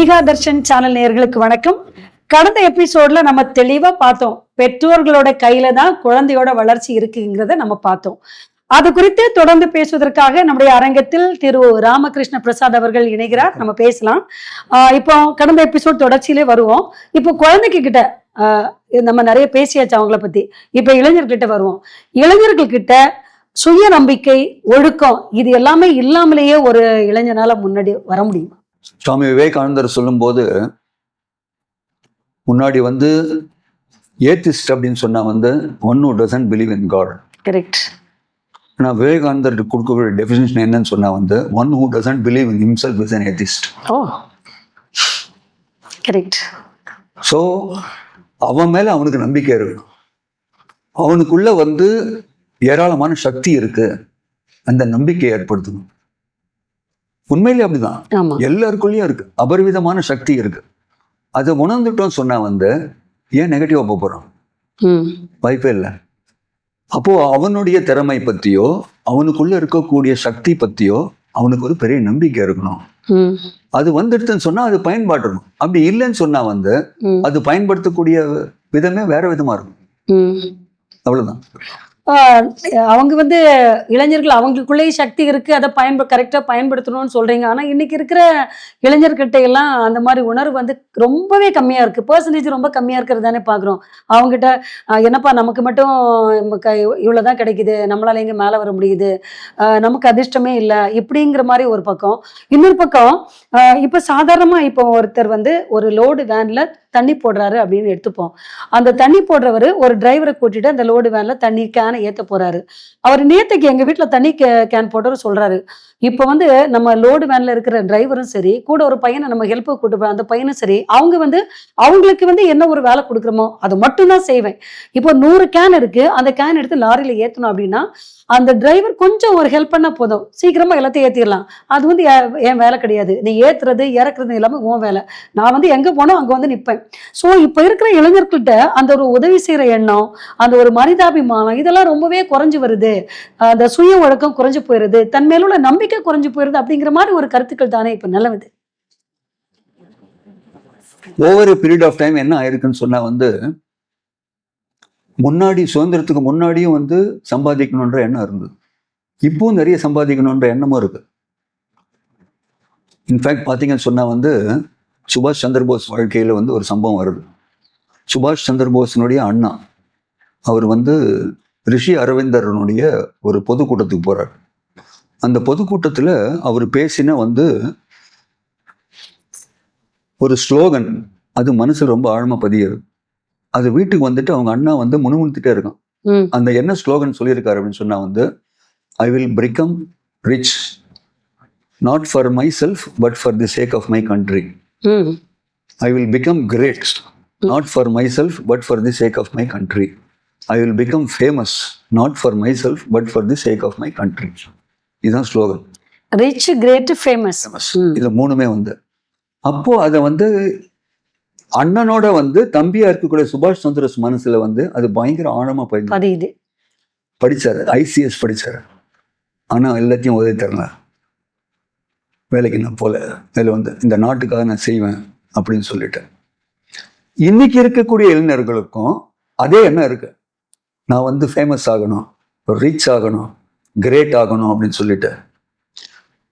மீகா Darshan channel நேர்களுக்கு வணக்கம். கடந்த எபிசோட்ல நம்ம தெளிவா பார்த்தோம். பெற்றோர்களோட கையில தான் குழந்தையோட வளர்ச்சி இருக்குங்கிறத நம்ம பார்த்தோம். அது குறித்து தொடர்ந்து பேசுவதற்காக நம்முடைய அரங்கத்தில் திரு ராமகிருஷ்ண பிரசாத் அவர்கள் இணைகிறார். நம்ம பேசலாம். ஆஹ் இப்போ கடந்த எபிசோட் தொடர்ச்சியிலே வருவோம். இப்போ குழந்தைக்கு கிட்ட ஆஹ் நம்ம நிறைய பேசியாச்சு அவங்கள பத்தி. இப்ப இளைஞர்கிட்ட வருவோம். இளைஞர்கள் கிட்ட சுய நம்பிக்கை ஒழுக்கம் இது எல்லாமே இல்லாமலேயே ஒரு இளைஞனால முன்னாடி வர முடியும்? சுவாமி விவேகானந்தர் சொல்லும்போது முன்னாடி வந்து ஏத்திஸ்ட் அப்படின்னு சொன்னா வந்து one who doesn't believe in God correct ஆனால் விவேகானந்தர் கொடுக்கக்கூடிய டெஃபினேஷன் என்னன்னு சொன்னா வந்து one who doesn't believe in himself is an atheist oh. Correct so அவன் மேல அவனுக்கு நம்பிக்கை இருக்கணும். அவனுக்குள்ள வந்து ஏராளமான சக்தி இருக்கு. அந்த நம்பிக்கையை ஏற்படுத்தணும். உண்மையிலே அப்படிதான். எல்லாருக்குள்ளேயும் இருக்கு. அபரிவிதமான சக்தி இருக்கு. அதை உணர்ந்துட்டோம் சொன்னா வந்து ஏன் நெகட்டிவா போக போறோம் வாய்ப்பே இல்லை. அப்போ அவனுடைய திறமை பத்தியோ அவனுக்குள்ள இருக்கக்கூடிய சக்தி பத்தியோ அவனுக்கு ஒரு பெரிய நம்பிக்கை இருக்கணும். அது வந்துடுதுன்னு சொன்னா அது பயன்பாட்டணும் அப்படி இல்லைன்னு சொன்னா வந்து அது பயன்படுத்தக்கூடிய விதமே வேற விதமா இருக்கும். அவ்வளவுதான். அவங்க வந்து இளைஞர்கள் அவங்களுக்குள்ளேயே சக்தி இருக்கு அதை பயன்ப கரெக்டாக பயன்படுத்தணும்னு சொல்கிறீங்க ஆனால் இன்னைக்கு இருக்கிற இளைஞர்கிட்ட எல்லாம் அந்த மாதிரி உணர்வு வந்து ரொம்பவே கம்மியாக இருக்குது பர்சன்டேஜ் ரொம்ப கம்மியாக இருக்கிறது தானே பார்க்குறோம் அவங்ககிட்ட என்னப்பா நமக்கு மட்டும் நம்ம இவ்வளோ தான் கிடைக்குது. நம்மளால எங்கே மேலே வர முடியுது? நமக்கு அதிர்ஷ்டமே இல்லை. இப்படிங்கிற மாதிரி ஒரு பக்கம். இன்னொரு பக்கம் இப்போ சாதாரணமாக இப்போ ஒருத்தர் வந்து ஒரு லோடு வேனில் தண்ணி போடுறாரு அப்படின்னு எடுத்துப்போம். அந்த தண்ணி போடுறவர் ஒரு டிரைவரை கூட்டிட்டு அந்த லோடு வேன்ல தண்ணி கேனை ஏத்த போறாரு. அவர் நேத்துக்கு எங்க வீட்டுல தண்ணி கே- கேன் போட்டவர் சொல்றாரு. இப்போ வந்து நம்ம லோடு வேன்ல இருக்கிற டிரைவரும் சரி கூட ஒரு பையனை நம்ம ஹெல்ப்புக்கு கூட்டு போற அந்த பையனும் சரி அவங்க வந்து அவங்களுக்கு வந்து என்ன ஒரு வேலை கொடுக்குறோமோ மட்டும் மட்டும்தான் செய்வேன். இப்போ நூறு கேன் இருக்கு அந்த கேன் எடுத்து லாரியில் ஏற்றணும் அப்படின்னா அந்த டிரைவர் கொஞ்சம் ஒரு ஹெல்ப் பண்ணா போதும். சீக்கிரமா எல்லாத்தையும் ஏற்றிடலாம் அது வந்து என் வேலை கிடையாது. நீ ஏத்துறது இறக்குறது எல்லாமே உன் வேலை. நான் வந்து எங்க போனோம் அங்க வந்து நிப்பேன். சோ இப்போ இருக்கிற இளைஞர்கள்ட்ட அந்த ஒரு உதவி செய்யற எண்ணம் அந்த ஒரு மனிதாபிமானம் இதெல்லாம் ரொம்பவே குறைஞ்சு வருது. அந்த சுய ஒழுக்கம் குறைஞ்சு போயிடுது தன் மேலுள்ள நம்பிக்கை நம்பிக்கை குறைஞ்சு போயிருது அப்படிங்கிற மாதிரி ஒரு கருத்துக்கள் தானே இப்ப நிலவுது. ஓவர் பீரியட் ஆஃப் டைம் என்ன ஆயிருக்குன்னு சொன்னா வந்து முன்னாடி சுதந்திரத்துக்கு முன்னாடியும் வந்து சம்பாதிக்கணுன்ற எண்ணம் இருந்தது. இப்பவும் நிறைய சம்பாதிக்கணுன்ற எண்ணமும் இருக்கு. இன்ஃபேக்ட் பார்த்தீங்கன்னு சொன்னா வந்து சுபாஷ் சந்திரபோஸ் வாழ்க்கையில வந்து ஒரு சம்பவம் வருது. சுபாஷ் சந்திரபோஸினுடைய அண்ணா அவர் வந்து ரிஷி அரவிந்தரனுடைய ஒரு பொதுக்கூட்டத்துக்கு போறார். அந்த பொதுக்கூட்டத்துல அவர் பேசின வந்து ஒரு ஸ்லோகன் அது மனசுல ரொம்ப ஆழமா பதியுது. அது வீட்டுக்கு வந்துட்டு அவங்க அண்ணா வந்து முணுமுணுத்துட்டே இருக்கான். அந்த என்ன ஸ்லோகன் சொல்லியிருக்காரு அப்படின்னு சொன்னா வந்து I will become rich not for myself but for the sake of my. Country I will become great not for myself but for the sake of my country I will become famous not for myself but for the sake of my country இதுதான் slogan rich great famous இது மூணுமே வந்து. அப்போ அதை வந்து அண்ணனோட வந்து தம்பியா இருக்கக்கூடிய சுபாஷ் சந்திரஸ் மனசுல வந்து அது பயங்கர ஆழமா பதியுது. படிச்சாரு. ஐசிஎஸ் படிச்சாரு. ஆனா எல்லாத்தையும் உதவி தரல வேலைக்கு நான் போல. இதில் வந்து இந்த நாட்டுக்காக நான் செய்வேன் அப்படின்னு சொல்லிட்டேன் இன்னைக்கு இருக்கக்கூடிய இளைஞர்களுக்கும் அதே எண்ணம் இருக்கு. நான் வந்து ஃபேமஸ் ஆகணும். ரீச் ஆகணும். கிரேட் ஆகணும் அப்படின்னு சொல்லிட்டு.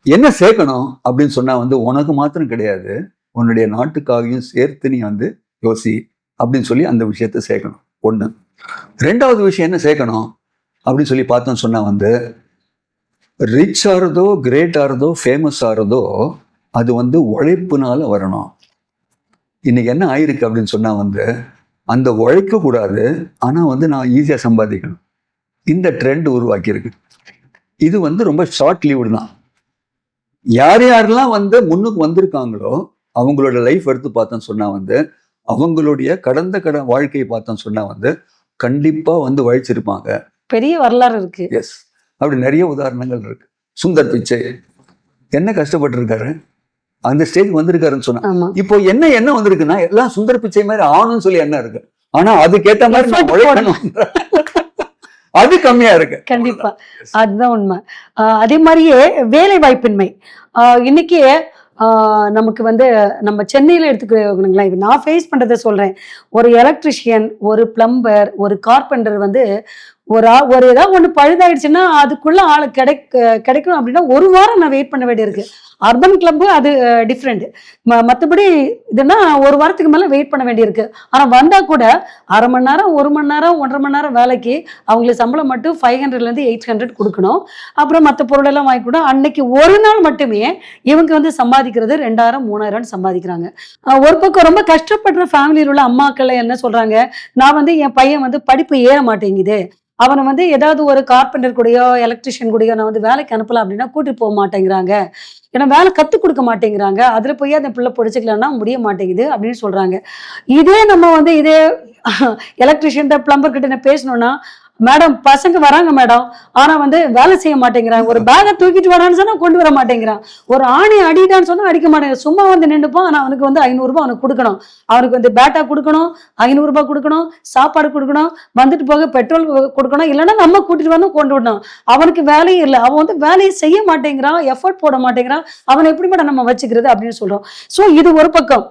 என்ன சேர்க்கணும் அப்படின்னு சொன்னா வந்து உனக்கு மாத்திரம் கிடையாது. உன்னுடைய நாட்டுக்காகவும் சேர்த்து நீ வந்து யோசி அப்படின்னு சொல்லி அந்த விஷயத்தை சேர்க்கணும். ஒன்று ரெண்டாவது விஷயம் என்ன சேர்க்கணும் அப்படின்னு சொல்லி பார்த்தோம் சொன்னா வந்து ரிச் ஆகிறதோ கிரேட் ஆகிறதோ ஃபேமஸ் ஆகிறதோ அது வந்து உழைப்புனால வரணும். இன்னைக்கு என்ன ஆயிருக்கு அப்படின்னு சொன்னா வந்து அந்த உழைக்க கூடாது ஆனா வந்து நான் ஈஸியா சம்பாதிக்கணும். இந்த ட்ரெண்ட் உருவாக்கியிருக்கு. இது வந்து ரொம்ப ஷார்ட் லீவ்டு தான். யார் யாரெல்லாம் வந்து முன்னுக்கு வந்திருக்காங்களோ அவங்களோட லைஃப் எடுத்து பார்த்தோம் சொன்னா வந்து அவங்களுடைய கடந்த கட வாழ்க்கையை பார்த்தோம் சொன்னா வந்து கண்டிப்பா வந்து உழைச்சிருப்பாங்க பெரிய வரலாறு இருக்கு. எஸ் அப்படி நிறைய உதாரணங்கள் இருக்கு. சுந்தர் பிச்சை. என்ன கஷ்டப்பட்டு இருக்காரு அந்த ஸ்டேஜ் வந்திருக்காருன்னு சொன்னா. இப்போ என்ன என்ன வந்திருக்குன்னா எல்லாம் சுந்தர் பிச்சை மாதிரி ஆகணும்னு சொல்லி என்ன இருக்கு. ஆனா அதுக்கேத்த மாதிரி நான் உழைக்கணும் அது கம்மியா இருக்கு. கண்டிப்பா. அதுதான் உண்மை. ஆஹ் அதே மாதிரியே வேலை வாய்ப்பின்மை ஆஹ் இன்னைக்கு ஆஹ் நமக்கு வந்து நம்ம சென்னையில் எடுத்துக்கணுங்களேன் இப்போ நான் ஃபேஸ் பண்ணுறதை சொல்கிறேன் ஒரு எலக்ட்ரிஷியன் ஒரு பிளம்பர் ஒரு கார்பெண்டர் வந்து ஒரு ஒரு ஏதாவது ஒன்று பழுதாயிடுச்சுன்னா அதுக்குள்ள ஆள் கிடைக்க கிடைக்கணும் அப்படின்னா ஒரு வாரம் நான் வெயிட் பண்ண வேண்டியிருக்கு. அர்பன் கிளப்பு அது டிஃப்ரெண்ட் மற்றபடி இதுனா ஒரு வாரத்துக்கு மேலே வெயிட் பண்ண வேண்டியிருக்கு. ஆனால் வந்தால் கூட அரை மணி நேரம் ஒரு மணி நேரம் ஒன்றரை மணி நேரம் வேலைக்கு அவங்களுக்கு சம்பளம் மட்டும் ஃபைவ் ஹண்ட்ரட்லேருந்து எயிட் ஹண்ட்ரட் கொடுக்கணும். அப்புறம் மற்ற பொருளெல்லாம் வாங்கி கூட அன்னைக்கு ஒரு நாள் மட்டுமே இவங்க வந்து சம்பாதிக்கிறது ரெண்டாயிரம் மூணாயிரம்னு சம்பாதிக்கிறாங்க. ஒரு பக்கம் ரொம்ப கஷ்டப்படுற ஃபேமிலியில் உள்ள அம்மாக்கள் என்ன சொல்கிறாங்க நான் வந்து என் பையன் வந்து படிப்பு ஏற மாட்டேங்குது. அவனை வந்து ஏதாவது ஒரு கார்பெண்டர் கூடயோ எலக்ட்ரிஷியன் கூடயோ நான் வந்து வேலைக்கு அனுப்பலாம் அப்படின்னா கூட்டிட்டு போக மாட்டேங்கிறாங்க. ஏன்னா வேலை கற்றுக் கொடுக்க மாட்டேங்கிறாங்க. அதில் போய் அந்த பிள்ளை பிடிச்சிக்கலன்னா முடிய மாட்டேங்குது அப்படின்னு சொல்றாங்க. இதே நம்ம வந்து இதே எலக்ட்ரிஷியன் பிளம்பர் கிட்ட பேசணும்னா மேடம் பசங்க வராங்க மேடம். ஆனா வந்து வேலை செய்ய மாட்டேங்கிறான் ஒரு பேக்கை தூக்கிட்டு வரான்னு சொன்னா கொண்டு வர மாட்டேங்கிறான். ஒரு ஆணி அடிடான்னு சொன்னா அடிக்க மாட்டேங்கிறான். சும்மா வந்து நின்றுப்பான் ஆனா அவனுக்கு வந்து ஐநூறுரூபா அவனுக்கு கொடுக்கணும். அவனுக்கு வந்து பேட்டா கொடுக்கணும் ஐநூறுரூபா கொடுக்கணும் சாப்பாடு கொடுக்கணும் வந்துட்டு போக பெட்ரோல் கொடுக்கணும். இல்லைன்னா நம்ம கூட்டிட்டு வந்து கொண்டு விடணும். அவனுக்கு வேலையே இல்லை. அவன் வந்து வேலையை செய்ய மாட்டேங்கிறான் எஃபர்ட் போட மாட்டேங்கிறான். அவனை எப்படி மேடம் நம்ம வச்சுக்கிறது அப்படின்னு சொல்றோம். ஸோ இது ஒரு பக்கம்.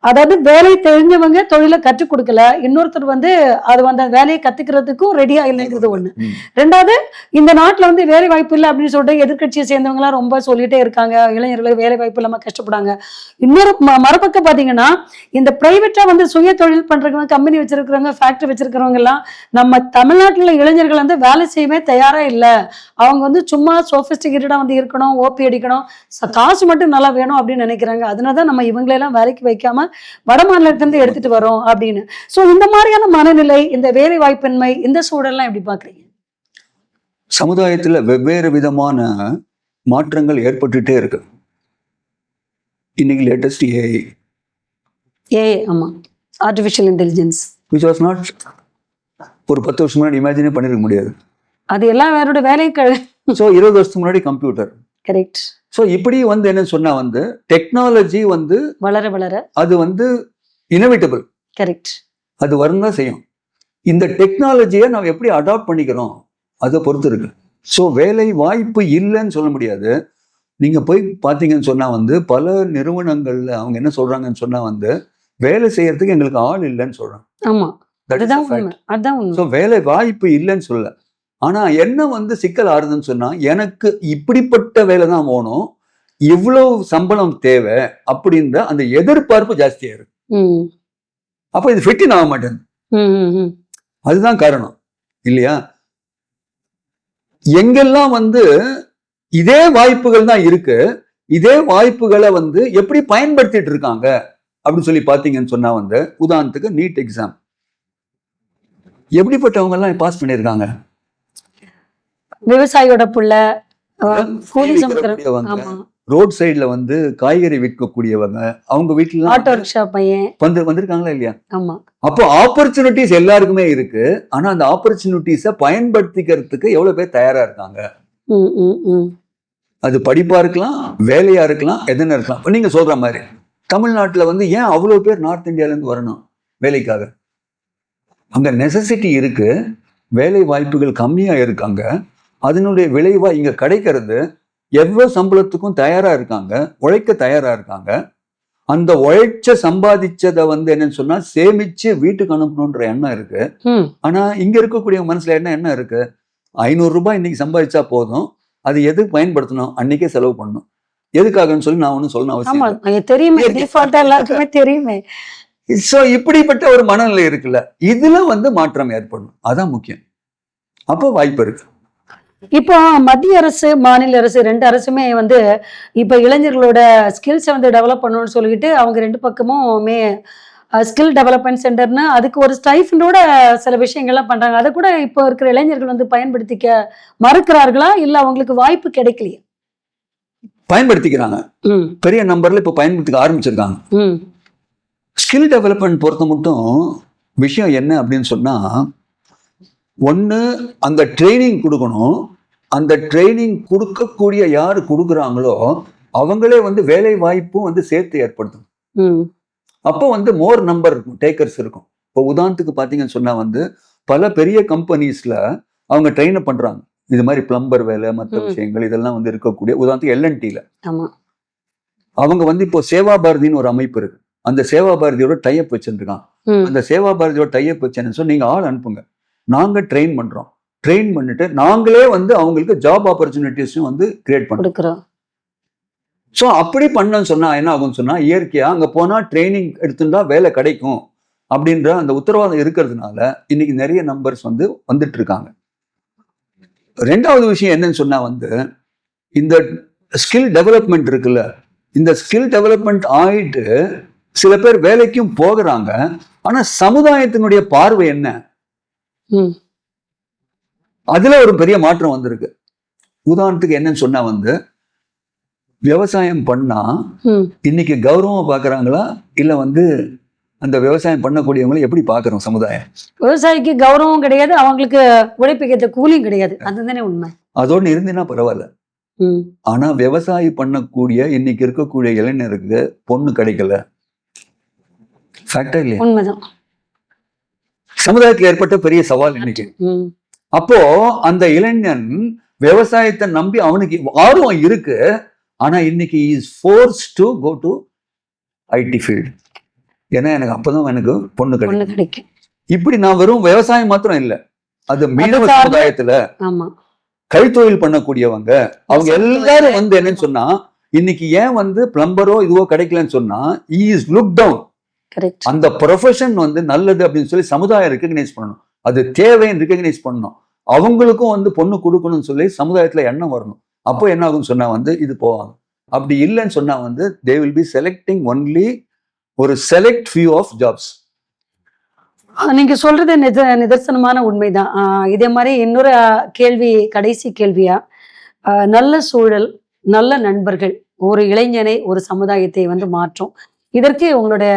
அதாவது வேலை தெரிஞ்சவங்க தொழிலை கற்றுக் கொடுக்கல. இன்னொருத்தர் வந்து அது வந்து அந்த வேலையை கத்துக்கிறதுக்கும் ரெடியா இல்லைங்கிறது ஒண்ணு. ரெண்டாவது இந்த நாட்டுல வந்து வேலை வாய்ப்பு இல்லை அப்படின்னு சொல்லிட்டு எதிர்க்கட்சியை சேர்ந்தவங்க எல்லாம் ரொம்ப சொல்லிட்டே இருக்காங்க. இளைஞர்களுக்கு வேலை வாய்ப்பு இல்லாம கஷ்டப்படுறாங்க. இன்னொரு ம- மறுபக்கம் பாத்தீங்கன்னா இந்த பிரைவேட்டா வந்து சுய தொழில் பண்றவங்க கம்பெனி வச்சிருக்கிறவங்க ஃபேக்டரி வச்சிருக்கிறவங்க எல்லாம் நம்ம தமிழ்நாட்டுல இளைஞர்கள் வந்து வேலை செய்யவே தயாரா இல்லை. அவங்க வந்து சும்மா சோபிஸ்டிகேட்டடா வந்து இருக்கணும் ஓபி அடிக்கணும். காசு மட்டும் நல்லா வேணும் அப்படின்னு நினைக்கிறாங்க. அதனாலதான் நம்ம இவங்களெல்லாம் வேலைக்கு வைக்காம வட மாநிலத்திலிருந்து எடுத்துட்டு வரோம் அப்படின்னு. சோ இந்த மாதிரியான மனநிலை இந்த வேலை வாய்ப்பின்மை இந்த சூழல்லாம் எப்படி பாக்குறீங்க சமுதாயத்துல வெவ்வேறு விதமான மாற்றங்கள் ஏற்பட்டுட்டே இருக்கு. இன்னைக்கு லேட்டஸ்ட் ஏஐ ஏ ஆமா. Artificial intelligence which was not ஒரு பத்து வருஷம் முன்னாடி இமேஜினே பண்ணிருக்க முடியாது. அது எல்லாம் வேறோட வேலையை ஸோ இருபது வருஷத்துக்கு முன்னாடி கம்ப்யூட்டர் கரெக்ட் ஸோ இப்படி வந்து என்ன சொன்னா வந்து டெக்னாலஜி வந்து வளர வளர. அது வந்து இனவிட்டபிள் கரெக்ட் அது தான் செய்யும். இந்த டெக்னாலஜியை நம்ம எப்படி அடாப்ட் பண்ணிக்கிறோம்? அதை பொறுத்து இருக்கு. ஸோ வேலை வாய்ப்பு இல்லைன்னு சொல்ல முடியாது. நீங்க போய் பார்த்தீங்கன்னு சொன்னா வந்து பல நிறுவனங்கள்ல அவங்க என்ன சொல்றாங்கன்னு சொன்னா வந்து வேலை செய்யறதுக்கு எங்களுக்கு ஆள் இல்லைன்னு சொல்றாங்க. ஆமா. அதுதான் வேலை வாய்ப்பு இல்லைன்னு சொல்ல ஆனா என்ன வந்து சிக்கல் ஆறுதுன்னு சொன்னா எனக்கு இப்படிப்பட்ட வேலை தான் போகணும் இவ்வளவு சம்பளம் தேவை அப்படின்ற அந்த எதிர்பார்ப்பு ஜாஸ்தியா இருக்கு அப்போ இது ஃபிட்டின் ஆக மாட்டேங்குது. அதுதான் காரணம் இல்லையா? எங்கெல்லாம் வந்து இதே வாய்ப்புகள் தான் இருக்கு இதே வாய்ப்புகளை வந்து எப்படி பயன்படுத்திட்டு இருக்காங்க அப்படின்னு சொல்லி பார்த்தீங்கன்னு சொன்னா வந்து உதாரணத்துக்கு நீட் எக்ஸாம். எப்படிப்பட்டவங்க எல்லாம் பாஸ் பண்ணியிருக்காங்க? விவசாயியோட புள்ள ரோட் சைடுல வந்து காய்கறி விற்கக்கூடியவங்க அவங்க வீட்டுல ஆட்டோ ரிக்ஷா பையன். வந்து வந்திருக்காங்களா இல்லையா? ஆமா. அப்போ ஆப்பர்ச்சுனிட்டிஸ் எல்லாருக்குமே இருக்கு. ஆனா அந்த ஆப்பர்ச்சுனிட்டிஸை பயன்படுத்திக்கிறதுக்கு எவ்வளவு பேர் தயாரா இருக்காங்க? அது படிப்பா இருக்கலாம் வேலையா இருக்கலாம் எதுன்னு இருக்கலாம். நீங்க சொல்ற மாதிரி தமிழ்நாட்டுல வந்து ஏன் அவ்வளவு பேர் நார்த் இந்தியால இருந்து வரணும் வேலைக்காக? அங்க நெசசிட்டி இருக்கு வேலை வாய்ப்புகள் கம்மியா இருக்காங்க அதனுடைய விளைவா இங்க கிடைக்கிறது எவ்வளவு சம்பளத்துக்கும் தயாரா இருக்காங்க உழைக்க தயாரா இருக்காங்க அந்த உழைச்ச சம்பாதிச்சதை வந்து என்னன்னு சொன்னா சேமிச்சு வீட்டுக்கு அனுப்பணுன்ற எண்ணம் இருக்கு. ஆனா இங்க இருக்கக்கூடிய மனசுல என்ன என்ன இருக்கு? ஐநூறு ரூபாய் இன்னைக்கு சம்பாதிச்சா போதும் அது எது பயன்படுத்தணும்? அன்னைக்கே செலவு பண்ணணும். எதுக்காகன்னு சொல்லி நான் ஒன்றும் சொல்லணும் அவசியம் தெரியுமே டிஃபால்ட்டா எல்லாருக்குமே தெரியுமே. ஸோ இப்படிப்பட்ட ஒரு மனநிலை இருக்குல்ல இதுல வந்து மாற்றம் ஏற்படும் அதான் முக்கியம். அப்போ வாய்ப்பு இருக்கு. இப்போ மத்திய அரசு மாநில அரசு ரெண்டு அரசுமே வந்து இப்போ இளைஞர்களோட ஸ்கில்ஸை வந்து டெவலப் பண்ணணும்னு சொல்லிட்டு அவங்க ரெண்டு பக்கமுமே ஸ்கில் டெவலப்மெண்ட் சென்டர்னு அதுக்கு ஒரு ஸ்டைஃபண்டோட சில விஷயங்கள்லாம் பண்றாங்க. அதை கூட இப்போ இருக்கிற இளைஞர்கள் வந்து பயன்படுத்திக்க மறுக்கிறார்களா? இல்ல அவங்களுக்கு வாய்ப்பு கிடைக்கலையா? பயன்படுத்திக்கிறாங்க. பெரிய நம்பர்ல இப்போ பயன்படுத்திக்க ஆரம்பிச்சிருக்காங்க. ஸ்கில் டெவலப்மெண்ட் பொறுத்த மட்டும் விஷயம் என்ன அப்படின்னு சொன்னா ஒன்று அந்த ட்ரைனிங் கொடுக்கணும். அந்த ட்ரைனிங் கொடுக்கக்கூடிய யார் கொடுக்குறாங்களோ அவங்களே வந்து வேலை வாய்ப்பும் வந்து சேர்த்து ஏற்படுத்தணும். ம். அப்போ வந்து மோர் நம்பர் இருக்கும் டேக்கர்ஸ் இருக்கும். இப்போ உதாரணத்துக்கு பார்த்தீங்கன்னு சொன்னா வந்து பல பெரிய கம்பெனிஸ்ல அவங்க ட்ரெயின் பண்றாங்க. இது மாதிரி பிளம்பர் வேலை மற்ற. விஷயங்கள் இதெல்லாம் வந்து இருக்கக்கூடிய உதாரணத்துக்கு எல்என்டில ஆமா. அவங்க வந்து இப்போ சேவா பாரதின்னு ஒரு அமைப்பு இருக்கு. அந்த சேவா பாரதியோட டைப் வச்சிருக்கான். அந்த சேவா பாரதியோட டைப் வச்சேன்னு சொல்லி நீங்க ஆள் அனுப்புங்க. நாங்க ட்ரெயின் பண்றோம். ட்ரெயின் பண்ணிட்டு நாங்களே வந்து அவங்களுக்கு ஜாப் ஆப்பர்ச்சுனிட்டிஸும் வந்து கிரியேட் கொடுக்குறோம். ஸோ அப்படி பண்ணன்னு சொன்னா என்ன ஆகும்னு சொன்னா இயற்கையா அங்க போனா ட்ரைனிங் எடுத்துட்டா வேலை கிடைக்கும் அப்படின்ற அந்த உத்தரவாதம் இருக்கிறதுனால இன்னைக்கு நிறைய நம்பர்ஸ் வந்து வந்துட்டு இருக்காங்க ரெண்டாவது விஷயம் என்னன்னு சொன்னா வந்து இந்த ஸ்கில் டெவலப்மெண்ட் இருக்குல்ல இந்த ஸ்கில் டெவலப்மெண்ட் ஆயிட்டு சில பேர் வேலைக்கும் போகிறாங்க. ஆனா சமுதாயத்தினுடைய பார்வை என்ன? அதுல ஒரு பெரிய மாற்றம் வந்திருக்கு. உதாரணத்துக்கு என்னன்னு சொன்னா வந்து விவசாயம் பண்ணா இன்னைக்கு கௌரவமா பாக்குறாங்களா? இல்ல வந்து அந்த விவசாயம் பண்ணக்கூடியவங்களை எப்படி பாக்குறோம் சமுதாயம்? விவசாயிக்கு கௌரவம் கிடையாது அவங்களுக்கு உழைப்புக்கேற்ற கூலியும் கிடையாது. அதுதானே உண்மை. அதோடு இருந்தீங்கன்னா பரவாயில்ல. ஆனா விவசாயி பண்ணக்கூடிய இன்னைக்கு இருக்கக்கூடிய இளைஞருக்கு பொண்ணு கிடைக்கல. இல்லையா? உண்மைதான். சமுதாயத்தில் ஏற்பட்ட பெரிய சவால் இன்னைக்கு. அப்போ அந்த இளைஞன் விவசாயத்தை நம்பி அவனுக்கு ஆர்வம் இருக்கு. ஆனா இன்னைக்கு is force to go to IT field ஏன்னா எனக்கு அப்பதான் எனக்கு பொண்ணு கிடைக்கும். இப்படி நான் வெறும் விவசாயம் மாத்திரம் இல்ல. அது மீனவ சமுதாயத்துல கைத்தொழில் பண்ணக்கூடியவங்க. அவங்க எல்லாரும் வந்து என்னன்னு சொன்னா இன்னைக்கு ஏன் வந்து பிளம்பரோ இதுவோ கிடைக்கலன்னு சொன்னா இஸ் லுக் டவுன் அந்த ப்ரொஃபஷன் வந்து நல்லது அப்படின்னு சொல்லி சமுதாயம் ரெக்கக்னைஸ் பண்ணணும். அது தேவைன்னு ரெக்கக்னைஸ் பண்ணணும். அவங்களுக்கும் வந்து பொண்ணு கொடுக்கணும்னு சொல்லி சமுதாயத்துல எண்ணம் வரணும். அப்போ என்ன ஆகும்னு சொன்னா வந்து இது போவாங்க. அப்படி இல்லைன்னு சொன்னா வந்து they will be selecting only ஒரு செலக்ட் ஃபியூ ஆஃப் ஜாப்ஸ் நீங்க சொல்றது நித நிதர்சனமான உண்மைதான். இதே மாதிரி இன்னொரு கேள்வி கடைசி கேள்வியா? நல்ல சூழல் நல்ல நண்பர்கள் ஒரு இளைஞனை ஒரு சமுதாயத்தை வந்து மாற்றும். இதற்கு உங்களுடைய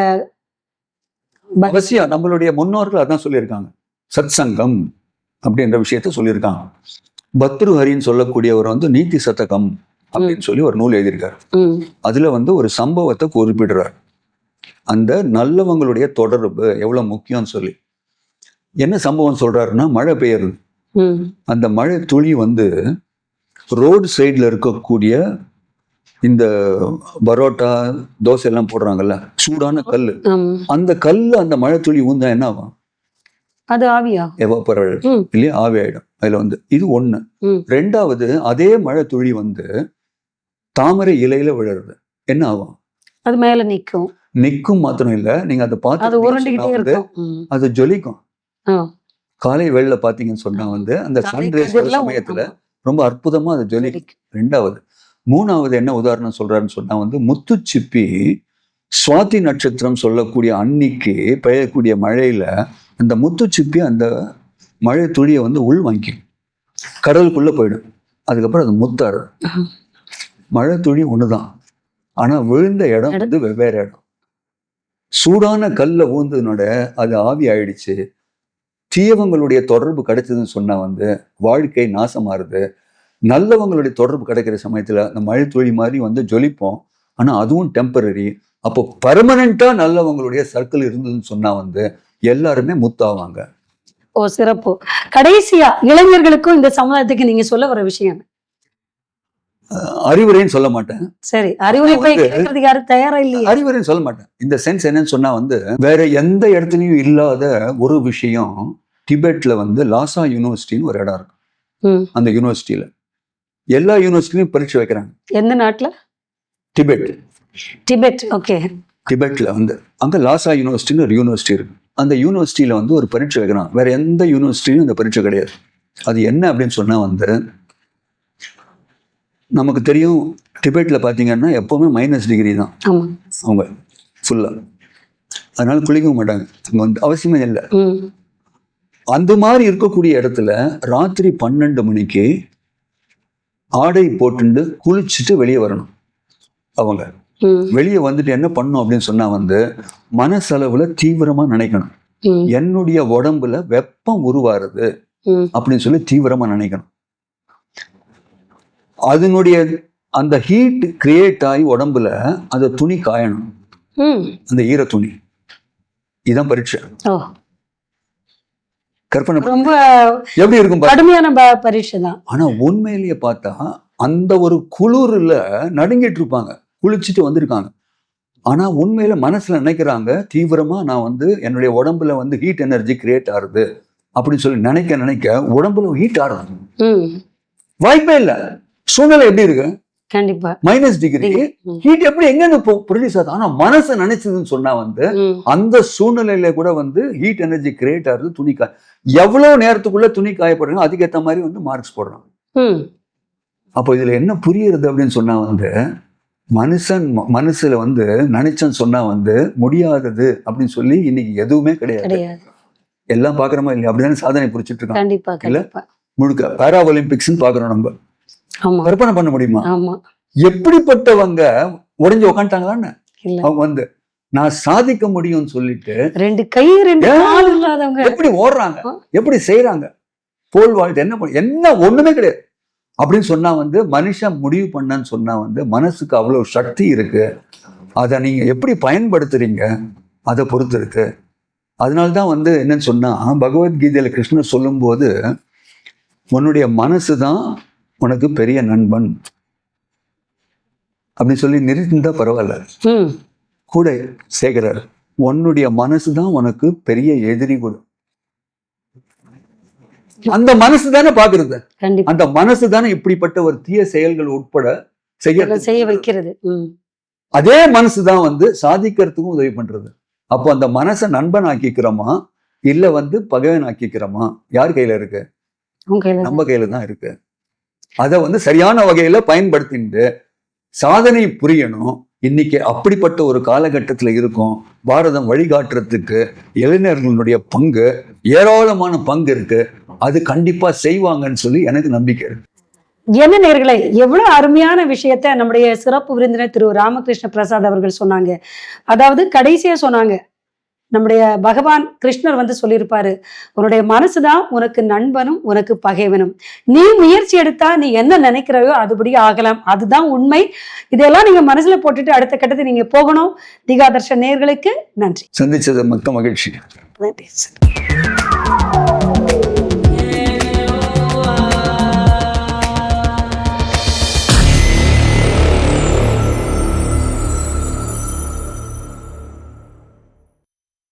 அவசியம் நம்மளுடைய முன்னோர்கள் அதான் சொல்லியிருக்காங்க. சத் சங்கம் அப்படின்ற விஷயத்த சொல்லியிருக்காங்க. பத்ருஹரின்னு சொல்லக்கூடியவர் வந்து நீதி சதகம் அப்படின்னு சொல்லி ஒரு நூல் எழுதியிருக்காரு. அதுல வந்து ஒரு சம்பவத்தை குறிப்பிடுறார். அந்த நல்லவங்களுடைய தொடர்பு எவ்வளவு முக்கியம்னு சொல்லி. என்ன சம்பவம் சொல்றாருன்னா மழை பெய்யுது அந்த மழை துளி வந்து ரோடு சைடில் இருக்கக்கூடிய இந்த பரோட்டா தோசை எல்லாம் போடுறாங்கல்ல சூடான கல். அந்த கல் அந்த மழை துளி ஊந்தா என்ன ஆகும்? அது ஆவியா? எவாப்பரல் ம். இல்லையா? ஆவி ஆயிடும். அதுல வந்து இது ஒண்ணு. ரெண்டாவது அதே மழை துளி வந்து தாமரை இலையில விழுறது. என்ன ஆகும்? அது மேல நிக்கும். நிக்கும் மாத்திரம் இல்ல. நீங்க அதை பார்த்து. அது ஜொலிக்கும். காலை வேளையில பாத்தீங்கன்னு சொன்னா வந்து அந்த காலை சன் ரேஸ் கதிர்லாம் சமயத்துல ரொம்ப அற்புதமா அது ஜொலிக்கும். ரெண்டாவது மூணாவது என்ன உதாரணம் சொல்றாருன்னு சொன்னா வந்து முத்துச்சிப்பி சுவாதி நட்சத்திரம் சொல்லக்கூடிய அன்னிக்கு பெய்யக்கூடிய மழையில அந்த முத்துச்சிப்பி அந்த மழை துளியை வந்து உள் வாங்கி கடலுக்குள்ள போயிடும். அதுக்கப்புறம் அது முத்தாரு மழை துளி ஒண்ணுதான். ஆனா விழுந்த இடம் வந்து வெவ்வேறு இடம். சூடான கல்ல ஊந்ததுனோட அது ஆவி ஆயிடுச்சு. தீயவங்களுடைய தொடர்பு கிடைச்சதுன்னு சொன்னா வந்து வாழ்க்கை நாசமாறுது. நல்லவங்களுடைய தொடர்பு கிடைக்கிற சமயத்துல அந்த மழை துளி மாதிரி வந்து ஜொலிப்போம். ஆனா அதுவும் டெம்பரரி அப்போ பர்மனண்டா நல்லவங்களுடைய சர்க்கிள் இருந்ததுன்னு சொன்னா வந்து எல்லாருமே முத்தாவாங்க. ஓ சிறப்பு. கடைசியா இளைஞர்களுக்கும் இந்த சமுதாயத்துக்கு நீங்க சொல்ல வர விஷயம் அறிவுரைன்னு சொல்ல மாட்டேன். சரி அறிவுரை யாரும் தயாரா இல்லையா? அறிவுரைன்னு சொல்ல மாட்டேன். இந்த சென்ஸ் என்னன்னு சொன்னா வந்து வேற எந்த இடத்துலயும் இல்லாத ஒரு விஷயம் டிபெட்ல வந்து லாசா யூனிவர்சிட்டின்னு ஒரு இடம் இருக்கு. அந்த யூனிவர்சிட்டியில. எல்லா யூனிவர்சிட்டிலையும் பரீட்சை வைக்கிறாங்க. எந்த நாட்டுல? டிபெட் டிபெட் ஓகே டிபெட்ல வந்து அங்க லாசா யூனிவர்சிட்டின்னு ஒரு யூனிவர்சிட்டி இருக்கு. அந்த யூனிவர்சிட்டியில வந்து ஒரு பரீட்சை வைக்கிறான். வேற எந்த யூனிவர்சிட்டியும் இந்த பரீட்சை கிடையாது. அது என்ன அப்படின்னு சொன்னா வந்து நமக்கு தெரியும் டிபெட்ல பாத்தீங்கன்னா எப்பவுமே மைனஸ் டிகிரி தான். அவங்க ஃபுல்லா அதனால குளிக்கவும் மாட்டாங்க. அங்க வந்து அவசியமே இல்லை. அந்த மாதிரி இருக்கக்கூடிய இடத்துல ராத்திரி பன்னெண்டு மணிக்கு ஆடை போட்டுண்டு குளிச்சுட்டு வெளியே வரணும். அவங்க. வெளியே வந்துட்டு என்ன பண்ணணும் அப்படின்னு சொன்னா வந்து மனசளவுல தீவிரமா நினைக்கணும். என்னுடைய உடம்புல வெப்பம் உருவாருது அப்படின்னு சொல்லி தீவிரமா நினைக்கணும். அதனுடைய அந்த ஹீட் கிரியேட் ஆகி உடம்புல அந்த துணி காயணும். அந்த ஈர துணி இதான் பரீட்சை. கற்பனை. ரொம்ப எப்படி இருக்கும். கடுமையான பரீட்சை தான் ஆனா உண்மையிலேயே பார்த்தா அந்த ஒரு குளிர்ல நடுங்கிட்டு இருப்பாங்க. குளிச்சுட்டு வந்திருக்காங்க. ஆனா உண்மையில மனசுல நினைக்கிறாங்க தீவிரமா நான் வந்து என்னுடைய உடம்புல வந்து ஹீட் எனர்ஜி கிரியேட் ஆகுது அப்படின்னு சொல்லி நினைக்க நினைக்க உடம்புல ஹீட் ஆடுறாங்க ம். வாய்ப்பே இல்ல. சூழ்நிலை எப்படி இருக்கு? கண்டிப்பா. Minus degree. ஹீட் எப்படி எங்க ப்ரொடியூஸ் ஆகுது? ஆனா மனசு நினைச்சதுன்னு சொன்னா வந்து அந்த சூழ்நிலையில கூட வந்து ஹீட் எனர்ஜி கிரியேட் ஆகுது துணி காய எவ்வளவு நேரத்துக்குள்ள துணி காயப்படுறாங்க அதுக்கேற்ற மாதிரி வந்து மார்க்ஸ் போடுறாங்க. அப்போ இதுல என்ன புரியுறது அப்படின்னு சொன்னா வந்து மனுஷன் மனசுல வந்து நினைச்சேன்னு சொன்னா வந்து முடியாதது அப்படின்னு சொல்லி இன்னைக்கு எதுவுமே கிடையாது. எல்லாம் பாக்குறோமா இல்லையா? அப்படிதானே சாதனை புரிச்சிட்டு கண்டிப்பா முழுக்க பாரா ஒலிம்பிக்ஸ்னு பாக்குறோம் நம்ம. கற்பனை பண்ண முடியுமா? ஆமா. எப்படிப்பட்டவங்க உடைஞ்சு உக்காந்துட்டாங்களான்னு? இல்ல. அவங்க வந்து நான் சாதிக்க முடியும்னு சொல்லிட்டு ரெண்டு கை ரெண்டு ஏன்? கால் இல்லாதவங்க. எப்படி ஓடுறாங்க. எப்படி செய்யறாங்க போல் வாழ்த்து என்ன பண்ண என்ன ஒண்ணுமே கிடையாது. அப்படின்னு சொன்னா வந்து மனுஷன் முடிவு பண்ணன்னு சொன்னா வந்து மனசுக்கு அவ்வளவு சக்தி இருக்கு. அதை நீங்க எப்படி பயன்படுத்துறீங்க? அதை பொறுத்து இருக்கு. அதனால்தான் வந்து என்னன்னு சொன்னா பகவத்கீதையில கிருஷ்ணர் சொல்லும்போது உன்னுடைய மனசு தான் உனக்கு பெரிய நண்பன் அப்படின்னு சொல்லி நிறுத்திருந்தா பரவாயில்ல. கூட சேகரர் உன்னுடைய மனசு தான் உனக்கு பெரிய எதிரி கூட. அந்த மனசு தானே பாக்குறது அந்த மனசு தானே இப்படிப்பட்ட ஒரு தீய செயல்கள் உட்பட செய்ய செய்ய வைக்கிறது. அதே மனசு தான் வந்து சாதிக்கிறதுக்கும் உதவி பண்றது. அப்போ அந்த மனசை நண்பன் ஆக்கிக்கிறோமா இல்ல வந்து பகைவன் ஆக்கிக்கிறோமா யார் கையில இருக்கு? உங்க கையில நம்ம கையில தான் இருக்கு. அதை வந்து சரியான வகையில பயன்படுத்திட்டு சாதனை புரியணும். இன்னைக்கு அப்படிப்பட்ட ஒரு காலகட்டத்தில் இருக்கும். பாரதம் வழிகாட்டுறதுக்கு இளைஞர்களுடைய பங்கு ஏராளமான பங்கு இருக்கு. அது கண்டிப்பா செய்வாங்கன்னு சொல்லி எனக்கு நம்பிக்கை இருக்கு. என்ன நேர்களை எவ்வளவு அருமையான விஷயத்த நம்முடைய சிறப்பு விருந்தினர் திரு ராமகிருஷ்ண பிரசாத் அவர்கள் சொன்னாங்க. அதாவது கடைசியா சொன்னாங்க நம்முடைய பகவான் கிருஷ்ணர் வந்து சொல்லியிருப்பாரு உன்னுடைய மனசுதான் உனக்கு நண்பனும் உனக்கு பகைவனும். நீ முயற்சி எடுத்தா நீ என்ன நினைக்கிறாயோ அதுபடி ஆகலாம். அதுதான் உண்மை. இதெல்லாம் நீங்க மனசுல போட்டுட்டு அடுத்த கட்டத்தை நீங்க போகணும். திகாதர்ஷன் நேர்களுக்கு நன்றி. சந்திச்சது மக்க மகிழ்ச்சி. நன்றி